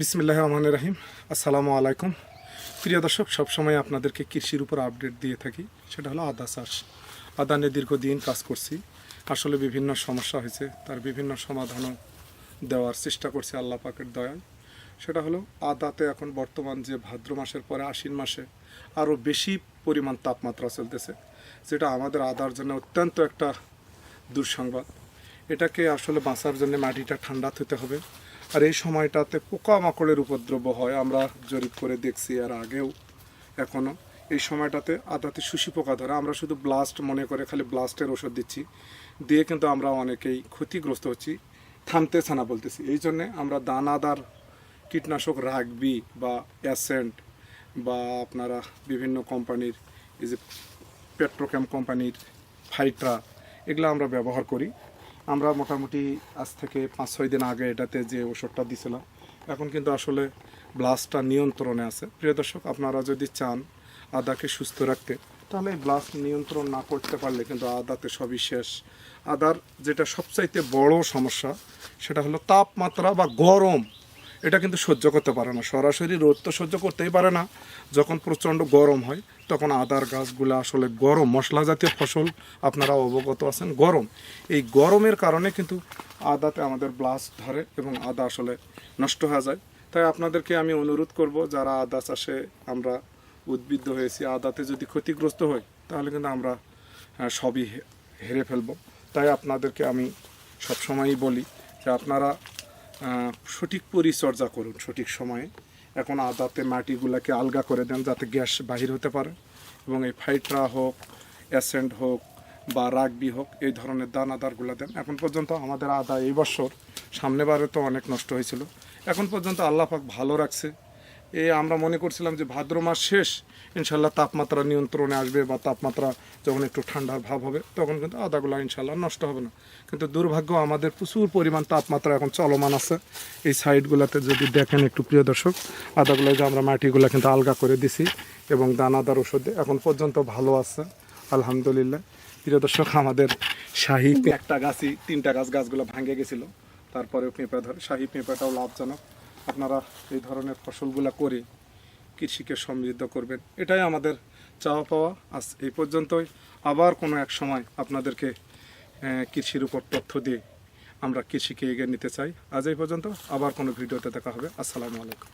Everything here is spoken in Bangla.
বিসমিল্লাহ রহমান রাহিম আসসালামু আলাইকুম। প্রিয় দর্শক, সবসময় আপনাদেরকে কৃষির উপর আপডেট দিয়ে থাকি। সেটা হলো আদা চাষ। আদা নিয়ে দীর্ঘদিন কাজ করছি। আসলে বিভিন্ন সমস্যা হয়েছে, তার বিভিন্ন সমাধানও দেওয়ার চেষ্টা করছি আল্লাহ পাকের দয়ায়। সেটা হলো, আদাতে এখন বর্তমান যে ভাদ্র মাসের পরে আশ্বিন মাসে আরও বেশি পরিমাণ তাপমাত্রা চলতেছে, যেটা আমাদের আদার জন্য অত্যন্ত একটা দুঃসংবাদ। এটাকে আসলে বাঁচার জন্য মাটিটা ঠান্ডা হতে হবে। আর এই সময়টাতে পোকামাকড়ের উপদ্রব হয়, আমরা জরিপ করে দেখছি আর আগেও এখনও এই সময়টাতে আদাতে শুষি পোকা ধরে, আমরা শুধু ব্লাস্ট মনে করে খালি ব্লাস্টের ওষুধ দিচ্ছি। দিয়ে কিন্তু আমরা অনেকেই ক্ষতিগ্রস্ত হচ্ছি থামতেছে না বলতেছি। এই জন্যে আমরা দানাদার কীটনাশক রাগবি বা অ্যাসেন্ট বা আপনারা বিভিন্ন কোম্পানির, এই যে পেট্রোক্যাম কোম্পানির ফাইট্রা, এগুলো আমরা ব্যবহার করি। আমরা মোটামুটি আজ থেকে পাঁচ ছয় দিন আগে এটাতে যে ওষুধটা দিয়েছিলাম এখন কিন্তু আসলে ব্লাস্টটা নিয়ন্ত্রণে আছে। প্রিয় দর্শক, আপনারা যদি চান আদাকে সুস্থ রাখতে, তাহলে ব্লাস্ট নিয়ন্ত্রণ না করতে পারলে কিন্তু আদাতে সবই শেষ। আদার যেটা সবচাইতে বড় সমস্যা, সেটা হলো তাপমাত্রা বা গরম। এটা কিন্তু সহ্য করতে পারে না। সরাসরি রোদ তো সহ্য করতেই পারে না। যখন প্রচণ্ড গরম হয়, তখন আদার গাছগুলো আসলে গরম মশলা জাতীয় ফসল, আপনারা অবগত আছেন, গরম। এই গরমের কারণে কিন্তু আদাতে আমাদের ব্লাস্ট ধরে এবং আদা আসলে নষ্ট হয়ে যায়। তাই আপনাদেরকে আমি অনুরোধ করব, যারা আদা চাষে আমরা উদ্বুদ্ধ হয়েছি, আদাতে যদি ক্ষতিগ্রস্ত হই তাহলে কিন্তু আমরা সবই হেরে ফেলব। তাই আপনাদেরকে আমি সবসময়ই বলি যে আপনারা সঠিক পরিচর্যা করুন, সঠিক সময়ে। এখন আদাতে মাটিগুলোকে আলগা করে দেন যাতে গ্যাস বাহির হতে পারে। এবং এই ফাইট্রা হোক, অ্যাসেন্ট হোক বা রাগবি হোক, এই ধরনের দানাদারগুলো দেন। এখন পর্যন্ত আমাদের আদা এই বছর সামনেবারে তো অনেক নষ্ট হয়েছিল। এখন পর্যন্ত আল্লাহ পাক ভালো রাখছে। এই আমরা মনে করছিলাম যে ভাদ্র মাস শেষ, ইনশাল্লাহ তাপমাত্রা নিয়ন্ত্রণে আসবে বা তাপমাত্রা যখন একটু ঠান্ডার ভাব হবে, তখন কিন্তু আদাগুলো ইনশাল্লাহ নষ্ট হবে না। কিন্তু দুর্ভাগ্য আমাদের প্রচুর পরিমাণ তাপমাত্রা এখন চলমান আছে। এই সাইডগুলোতে যদি দেখেন একটু প্রিয় দর্শক আদাগুলো যে আমরা মাটিগুলো কিন্তু আলগা করে দিছি এবং দানাদার ওষুধ এখন পর্যন্ত ভালো আছে, আলহামদুলিল্লাহ। প্রিয় দর্শক, আমাদের শাহি একটা গাছই, তিনটা গাছ, গাছগুলো ভাঙে গেছিল। তারপরে পেঁপে ধরে, শাহি পেঁপেটাও লাভজনক। আপনারা এই ধরনের ফসলগুলা করে কৃষিকে সমৃদ্ধ করবেন। এটাই আমাদের চাওয়া পাওয়া। আজ এই পর্যন্তই। আবার কোনো এক সময় আপনাদেরকে কৃষির উপর তথ্য দিয়ে আমরা কৃষিকে এগিয়ে নিতে চাই। আজ এই পর্যন্ত। আবার কোনো ভিডিওতে দেখা হবে। আসসালামু আলাইকুম।